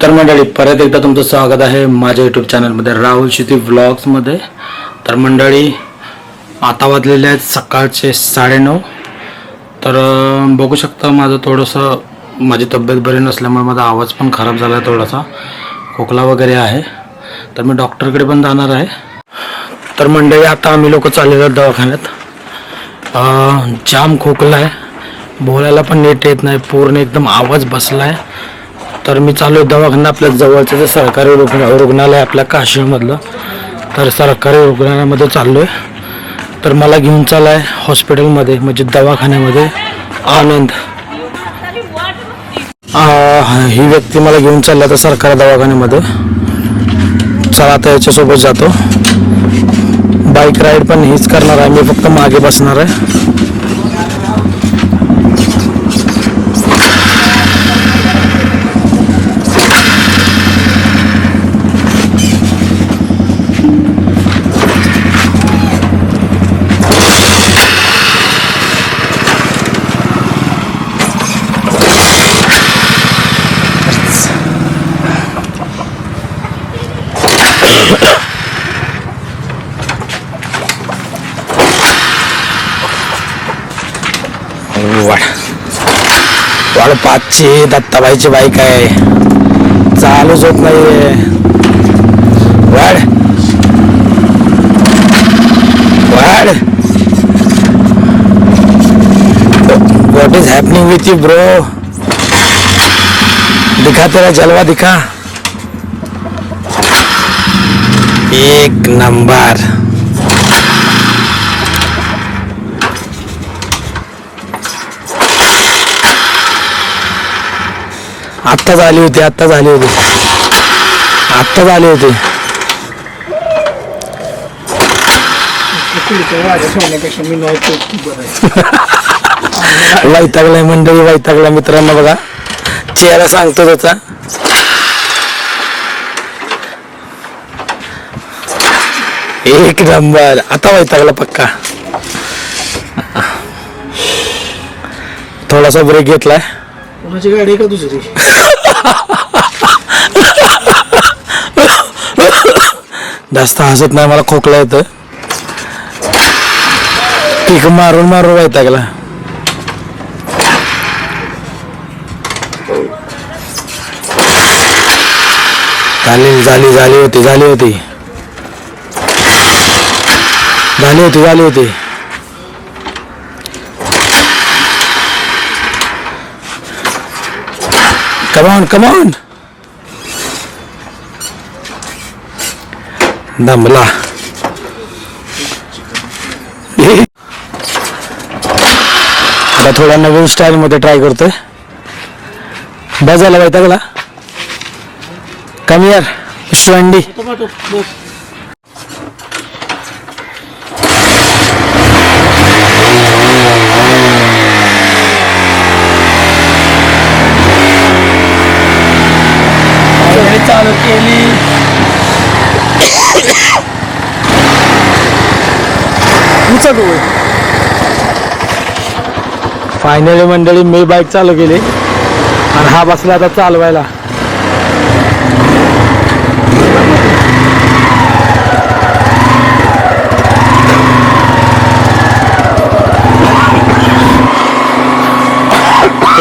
तर मंडळी परत एकदा तुमचं स्वागत आहे माझ्या यूट्यूब चॅनलमध्ये राहुल शिती व्लॉग्समध्ये तर मंडळी आता वाजलेले आहेत सकाळचे साडेनऊ. तर बघू शकता माझं थोडंसं माझी तब्येत बरी नसल्यामुळे माझा आवाज पण खराब झाला आहे थोडासा. खोकला वगैरे आहे. तर मी डॉक्टरकडे पण जाणार आहे. तर मंडळी आता आम्ही लोक चाललेलो आहेत दवाखान्यात. जाम खोकला आहे. बोलायला पण नीट येत नाही. पूर्ण एकदम आवाज बसला आहे तर मी चालू आहे दवाखाना आपल्या जवळचं जे सरकारी रुग्ण रुग्णालय आपल्या काशीमधलं. तर सरकारी रुग्णालयामध्ये चाललो आहे तर मला घेऊन चालला आहे हॉस्पिटलमध्ये म्हणजे दवाखान्यामध्ये आनंद. ही व्यक्ती मला घेऊन चालली आता सरकारी दवाखान्यामध्ये. चला आता याच्यासोबत जातो. बाईक राईड पण हीच करणार आहे. मी फक्त मागे बसणार आहे. वाढ पाचशे दत्ताबाईची बाईक आहे. चालूच होत नाहीये वाढ. वाढ. What is happening with you bro दिखा तेरा जलवा दिखा. एक नंबर. आत्ताच आली होती आत्ताच आली होती. आत्ताच आली होती. वैतागलाय मंडळी वैतागला मित्रांनो बघा. चेहरा सांगतो त्याचा. एक नंबर. आता वैतागला पक्का. थोडासा ब्रेक घेतलाय. कोणाची गाडी का दुसरी? जास्त हसत नाही मला खोकला येतं पीक मारून मारून वैतागला झाली झाली झाली होती झाली होती. झाली होती झाली होती. कमॉन कमॉन दमला आता थोडा नवीन स्टाईल मध्ये ट्राय करतोय. बस झाला वैतागला. कमी यार शिवंडी चालू केली फायनली मंडळी मी बाईक चालू केली. आणि हा बसला आता चालवायला.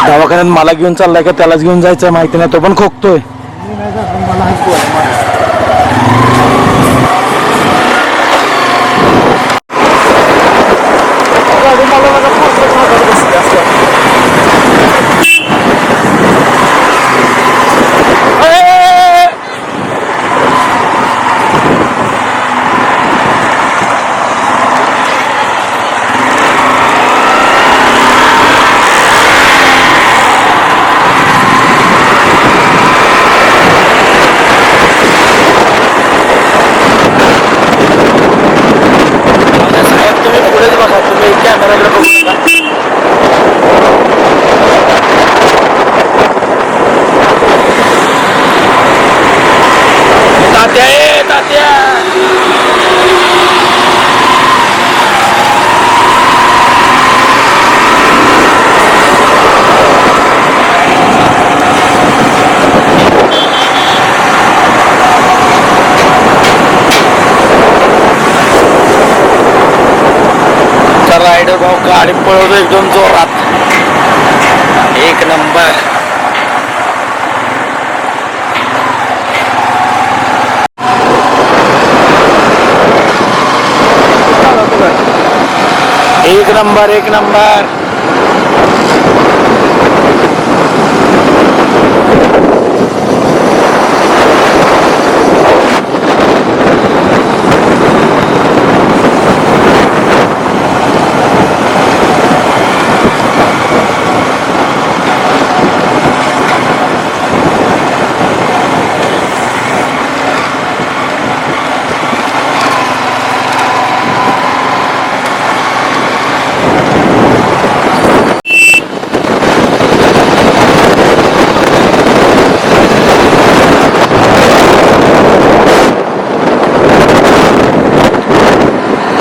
दवाखान्यात मला घेऊन चाललाय का त्यालाच घेऊन जायचं माहिती नाही तो पण खोकतोय मला हसू आलं मला. गाडी मला माझा पोस्टर मागायला बसली असं. ए! साहेब तुम्ही पुढेच बघा तुम्ही कॅमेराकडे बघू नका तात्या ए तात्या भाऊ गाडी पळवतो एकदम जोरात. एक नंबर. एक नंबर एक नंबर.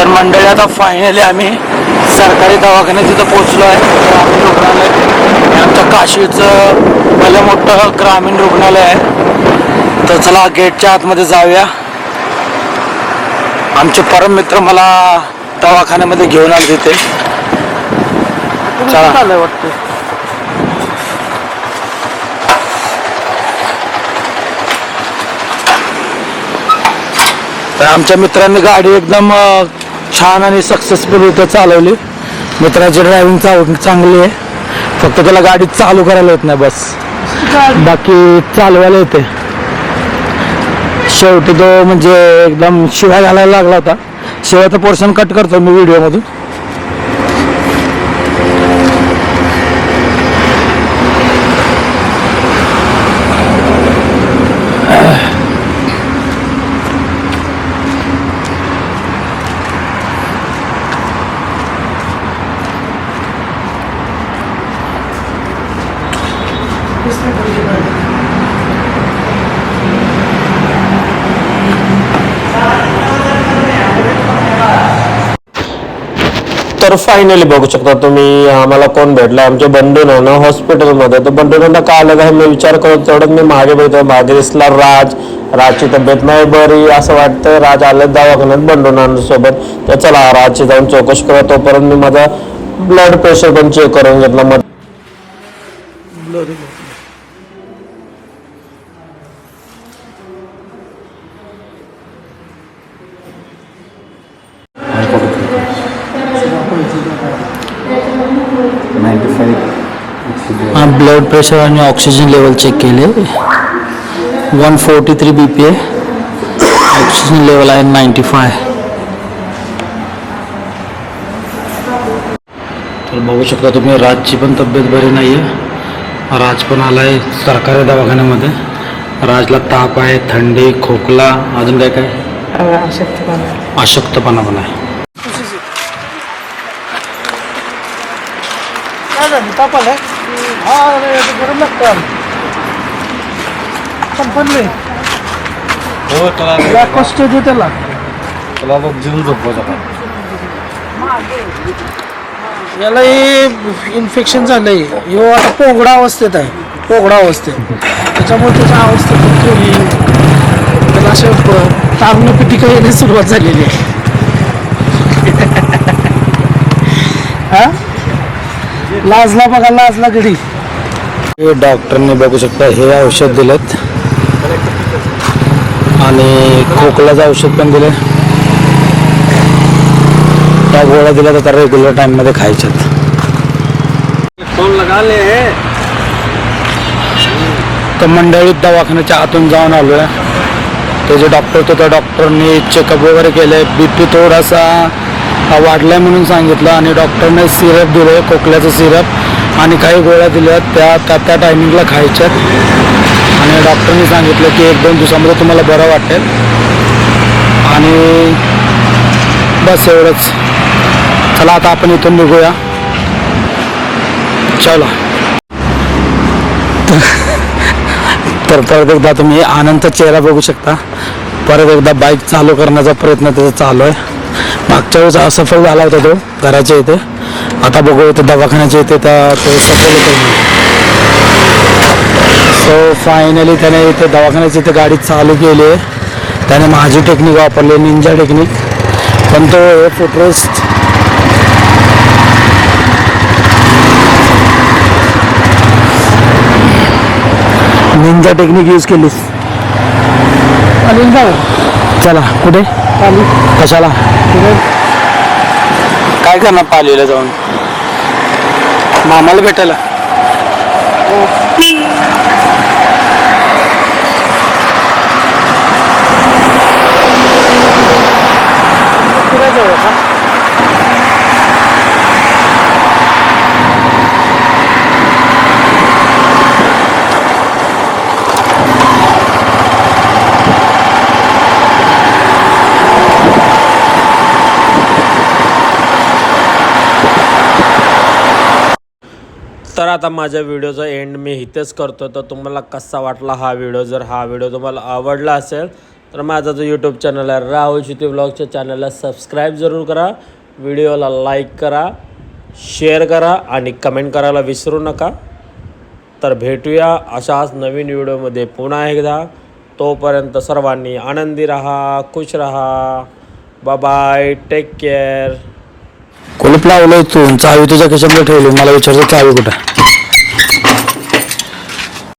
तर मंडळी आता फायनली आम्ही सरकारी दवाखान्यात तिथं पोहोचलो आहे. ग्रामीण रुग्णालय. आमच्या काशीचं भलं मोठं ग्रामीण रुग्णालय आहे. तर चला गेटच्या आतमध्ये जाऊया. आमचे परम मित्र मला दवाखान्यामध्ये घेऊन आले तिथे. चला. वाटतं? आमच्या मित्रांनी गाडी एकदम छान आणि सक्सेसफुल इथं चालवली. मित्राची ड्रायव्हिंग चांग चांगली आहे. फक्त त्याला गाडी चालू करायला येत नाही बस. बाकी चालवायला येते. शेवटी तो म्हणजे एकदम शिवाय घालायला लागला होता. शिवायचं पोर्शन कट करतो मी व्हिडिओमधून तर फायनली बघू शकता तुम्ही आम्हाला कोण भेटला? आमचे बंधू नाना हॉस्पिटलमध्ये तर बंधू नाना का आलं का मी विचार करत तेवढ्यात मी मागे बघितलं मागे दिसला राज राजची तब्येत नाही बरी असं वाटतं. राज आलं दवाखान्यात बंधू नानासोबत तर चला राजची जाऊन चौकशी करा तोपर्यंत मी माझा ब्लड प्रेशर पण चेक करून घेतला. मग ब्लड प्रेशर आणि ऑक्सिजन लेवल चेक केले. One forty three B P आहे ऑक्सिजन लेवल आहे नाईन्टी फाय तर बघू शकता तुम्ही राजची पण तब्येत बरी नाही आहे राज पण आला आहे सरकारी दवाखान्यामध्ये. राजला ताप आहे थंडी खोकला अजून काय काय? अशक्तपणा पण आहे काय झालं ताप आलाय हा अरे ते गरम लागतं. संपले हो त्याला जीवन याला हे इन्फेक्शन झालंय. ह्यो आता पोगडा अवस्थेत आहे. पोगडा अवस्थेत. त्याच्यामुळे त्याच्या अवस्था खूप थोडी त्याला असे तारुण्य पिटिका येण्यास सुरुवात झालेली आहे. हा? लाजला बघा लाजला गडी. हे डॉक्टरने बघू शकता हे औषध दिलेत. आणि खोकल्याचं औषध पण दिले त्या गोळ्या दिल्या तर रेग्युलर टाईममध्ये खायच्यात. फोन लगा ले तर मंडळीत दवाखान्याच्या आतून जाऊन आलो आहे ते जे डॉक्टर होते त्या डॉक्टरनी चेकअप वगैरे केलं बी पी थोडासा वाढलाय म्हणून सांगितलं आणि डॉक्टरने सिरप दिलं खोकल्याचं सिरप आणि काही गोळ्या दिल्या त्या त्या त्या टायमिंगला खायच्यात. आणि डॉक्टरने सांगितलं की एक दोन दिवसामध्ये तुम्हाला बरं वाटेल. आणि बस एवढंच. चला आता आपण इथून निघूया. चला. तर परत एकदा तुम्ही आनंदचा चेहरा बघू शकता. परत एकदा बाईक चालू करण्याचा प्रयत्न त्याचा चालू आहे. मागच्या वेळेस असफल झाला होता तो घराच्या इथे. आता बघू इथे दवाखान्याच्या इथे तर तो सफल होतो सो फायनली त्याने इथे दवाखान्याची इथे गाडी चालू केली आहे. त्याने माझी टेक्निक वापरली निंजा टेक्निक पण तो हे निंजा टेक्निक यूज केली निंजा चला कुठे? कशाला? काय करणार पालीला जाऊन? मामाला भेटायला तर आता माझ्या व्हिडिओचा एंड मी इथेच करतो तर तुम्हाला कसा वाटला हा व्हिडिओ? जर हा व्हिडिओ तुम्हाला आवडला असेल तर माझा जो यूट्यूब चॅनल आहे राहुल शिती ब्लॉगच्या चॅनलला सबस्क्राईब जरूर करा. व्हिडिओला लाईक करा शेअर करा आणि कमेंट करायला विसरू नका. तर भेटूया अशाच नवीन व्हिडिओमध्ये पुन्हा एकदा. तोपर्यंत सर्वांनी आनंदी रहा खुश राहा. बाय टेक केअर कुलूप लावलंय तू. चावी तुझ्या कशामध्ये ठेवली. मला विचारतो चावी कुठं?